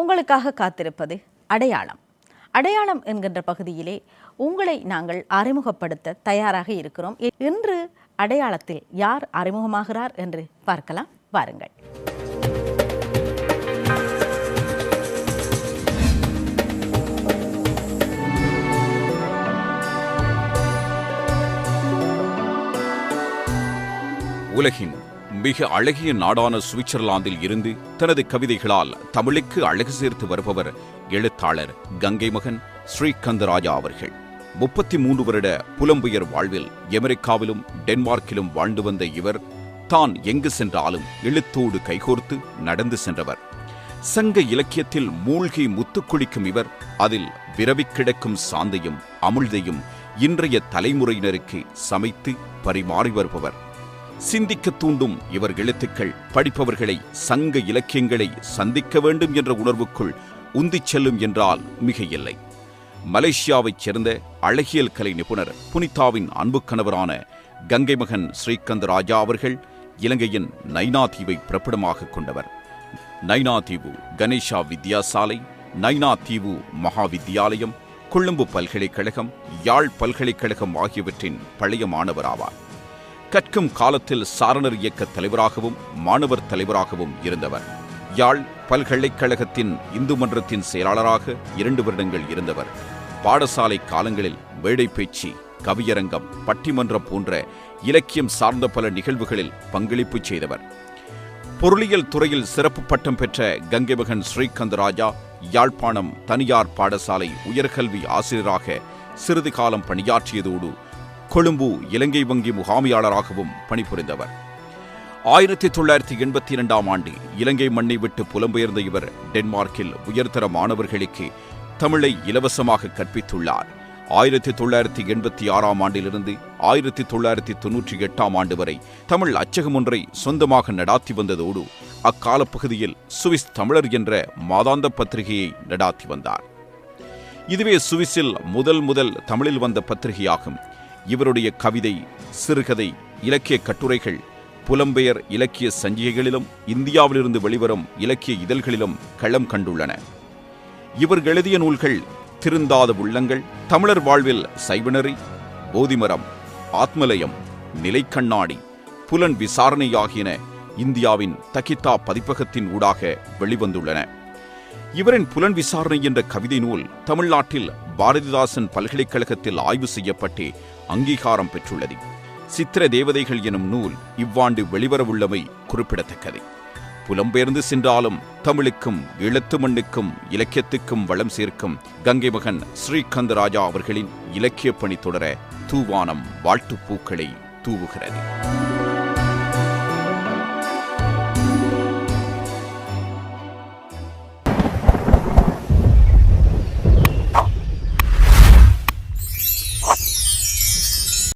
உங்களுக்காக காத்திருப்பது அடையாளம். அடையாளம் என்கின்ற பகுதியிலே உங்களை நாங்கள் அறிமுகப்படுத்த தயாராக இருக்கிறோம். இன்று அடையாளத்தில் யார் அறிமுகமாகிறார் என்று பார்க்கலாம். வாருங்கள். உலகின் மிக அழகிய நாடான சுவிட்சர்லாந்தில் இருந்து தனது கவிதைகளால் தமிழுக்கு அழகு சேர்த்து வருபவர் எழுத்தாளர் கங்கை மகன் ஸ்ரீகந்தராஜா அவர்கள். முப்பத்தி மூன்று வருட புலம்பெயர் வாழ்வில் அமெரிக்காவிலும் டென்மார்க்கிலும் வாழ்ந்து வந்த இவர் தான் எங்கு சென்றாலும் எழுத்தோடு கைகோர்த்து நடந்து சென்றவர். சங்க இலக்கியத்தில் மூழ்கி முத்துக்குளிக்கும் இவர் அதில் விரவிக் கிடக்கும் சாந்தையும் அமிழ்தையும் இன்றைய தலைமுறையினருக்கு சமைத்து பரிமாறி வருபவர். சிந்திக்க தூண்டும் இவர் எழுத்துக்கள். படிப்பவர்களை சங்க இலக்கியங்களை சந்திக்க வேண்டும் என்ற உணர்வுக்குள் உந்திச் செல்லும் என்றால் மிக இல்லை மலேசியாவைச் சேர்ந்த அழகியல் கலை நிபுணர் புனிதாவின் அன்பு கணவரான கங்கை மகன் ஸ்ரீகந்த் ராஜா அவர்கள் இலங்கையின் நைனா தீவை பிறப்பிடமாக கொண்டவர். நைனா தீவு கணேஷா வித்யாசாலை நைனா தீவு மகா வித்தியாலயம் கொழும்பு பல்கலைக்கழகம் யாழ் பல்கலைக்கழகம் ஆகியவற்றின் பழைய மாணவராவார் கற்கும் காலத்தில் சாரணர் இயக்க தலைவராகவும் மாணவர் தலைவராகவும் இருந்தவர். யாழ் பல்கலைக்கழகத்தின் இந்து மன்றத்தின் செயலாளராக இரண்டு வருடங்கள் இருந்தவர். பாடசாலை காலங்களில் மேடை பேச்சு கவியரங்கம் பட்டிமன்றம் போன்ற இலக்கியம் சார்ந்த பல நிகழ்வுகளில் பங்களிப்பு செய்தவர். பொருளியல் துறையில் சிறப்பு பட்டம் பெற்ற கங்கைமகன் ஸ்ரீகந்த ராஜா யாழ்ப்பாணம் தனியார் பாடசாலை உயர்கல்வி ஆசிரியராக சிறிது காலம் பணியாற்றியதோடு கொழும்பு இலங்கை வங்கி முகாமியாளராகவும் பணிபுரிந்தவர். ஆயிரத்தி தொள்ளாயிரத்தி எண்பத்தி இரண்டாம் ஆண்டு இலங்கை மண்ணை விட்டு புலம்பெயர்ந்த இவர் டென்மார்க்கில் உயர்தர மாணவர்களுக்கு தமிழை இலவசமாக கற்பித்துள்ளார். ஆயிரத்தி தொள்ளாயிரத்தி எண்பத்தி ஆறாம் ஆண்டிலிருந்து ஆயிரத்தி தொள்ளாயிரத்தி தொன்னூற்றி எட்டாம் ஆண்டு வரை தமிழ் அச்சகம் ஒன்றை சொந்தமாக நடாத்தி வந்ததோடு அக்கால பகுதியில் சுவிஸ் தமிழர் என்ற மாதாந்த பத்திரிகையை நடாத்தி வந்தார். இதுவே சுவிஸில் முதல் முதல் தமிழில் வந்த பத்திரிகையாகும். இவருடைய கவிதை சிறுகதை இலக்கிய கட்டுரைகள் புலம்பெயர் இலக்கிய சஞ்சிகைகளிலும் இந்தியாவிலிருந்து வெளிவரும் இலக்கிய இதழ்களிலும் களம் கண்டுள்ளன. இவர் எழுதிய நூல்கள் திருந்தாத உள்ளங்கள் தமிழர் வாழ்வில் சைவனரி போதிமரம் ஆத்மலயம் நிலைக்கண்ணாடி புலன் விசாரணை ஆகியன இந்தியாவின் தகித்தா பதிப்பகத்தின் ஊடாக வெளிவந்துள்ளன. இவரின் புலன் விசாரணை என்ற கவிதை நூல் தமிழ்நாட்டில் பாரதிதாசன் பல்கலைக்கழகத்தில் ஆய்வு செய்யப்பட்டு அங்கீகாரம் பெற்றுள்ளது. சித்திர தேவதைகள் எனும் நூல் இவ்வாண்டு வெளிவரவுள்ளமை குறிப்பிடத்தக்கது. புலம்பெயர்ந்து சென்றாலும் தமிழுக்கும் எழுத்து மண்ணுக்கும் இலக்கியத்துக்கும் வளம் சேர்க்கும் கங்கை மகன் ஸ்ரீகந்த ராஜா அவர்களின் இலக்கியப் பணி தொடர தூவானம் வாழ்த்துப் பூக்களை தூவுகிறது.